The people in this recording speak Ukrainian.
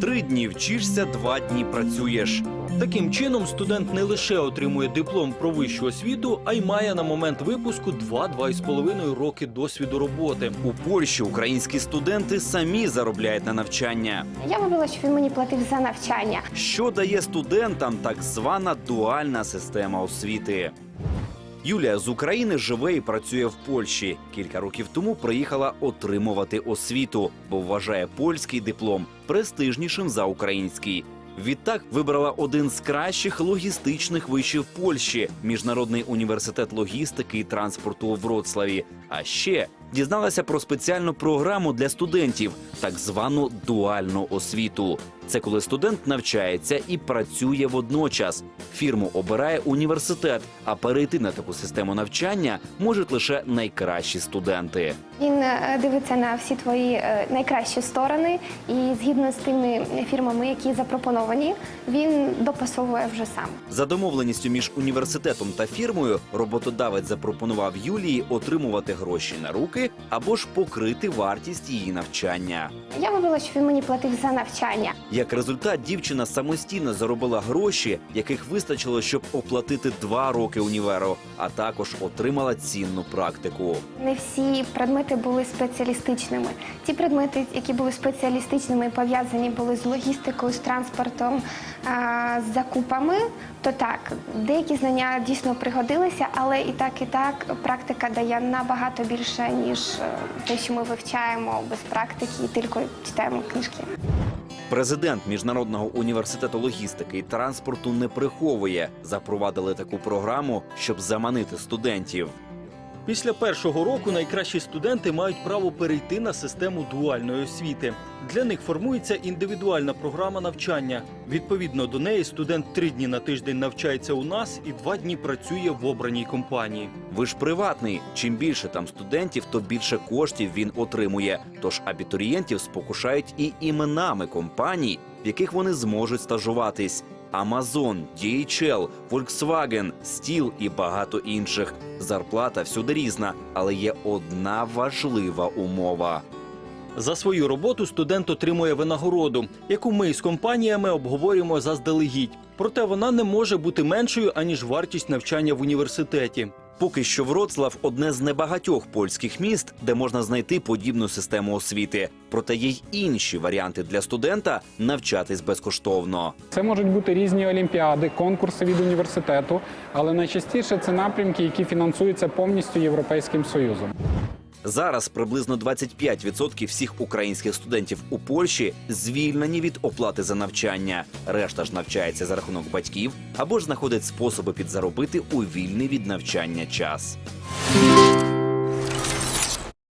Три дні вчишся, два дні працюєш. Таким чином, студент не лише отримує диплом про вищу освіту, а й має на момент випуску 2-2,5 роки досвіду роботи. У Польщі українські студенти самі заробляють на навчання. Я вибрала, щоб він мені платив за навчання. Що дає студентам так звана дуальна система освіти? Юлія з України живе і працює в Польщі. Кілька років тому приїхала отримувати освіту, бо вважає польський диплом престижнішим за український. Відтак вибрала один з кращих логістичних вишів Польщі міжнародний університет логістики і транспорту у Вроцлаві. А ще дізналася про спеціальну програму для студентів, так звану дуальну освіту. Це коли студент навчається і працює водночас. Фірму обирає університет, а перейти на таку систему навчання можуть лише найкращі студенти. Він е, дивиться на всі твої е, найкращі сторони, і згідно з тими фірмами, які запропоновані, він допасовує вже сам. За домовленістю між університетом та фірмою роботодавець запропонував Юлії отримувати гроші на руки або ж покрити вартість її навчання. Я вибрала, щоб він мені платив за навчання. Як результат, дівчина самостійно заробила гроші, яких вистачило, щоб оплатити два роки універу, а також отримала цінну практику. Не всі предмети були спеціалістичними. Ті предмети, які були спеціалістичними, пов'язані були з логістикою, з транспортом, з закупами. То так, деякі знання дійсно пригодилися, але і так, і так практика дає набагато більше, ніж е, те, що ми вивчаємо без практики і тільки читаємо книжки. Президент міжнародного університету логістики і транспорту не приховує. Запровадили таку програму, щоб заманити студентів. Після першого року найкращі студенти мають право перейти на систему дуальної освіти. Для них формується індивідуальна програма навчання. Відповідно до неї, студент три дні на тиждень навчається у нас і два дні працює в обраній компанії. Ви ж приватний. Чим більше там студентів, то більше коштів він отримує. Тож абітурієнтів спокушають і іменами компаній, в яких вони зможуть стажуватись. Amazon, DHL, Volkswagen, Steel і багато інших. Зарплата всюди різна, але є одна важлива умова. За свою роботу студент отримує винагороду, яку ми з компаніями обговорюємо заздалегідь. Проте вона не може бути меншою аніж вартість навчання в університеті. Поки що Вроцлав одне з небагатьох польських міст, де можна знайти подібну систему освіти. Проте є й інші варіанти для студента навчатись безкоштовно. Це можуть бути різні олімпіади, конкурси від університету, але найчастіше це напрямки, які фінансуються повністю Європейським Союзом. Зараз приблизно 25% всіх українських студентів у Польщі звільнені від оплати за навчання. Решта ж навчається за рахунок батьків або ж знаходить способи підзаробити у вільний від навчання час.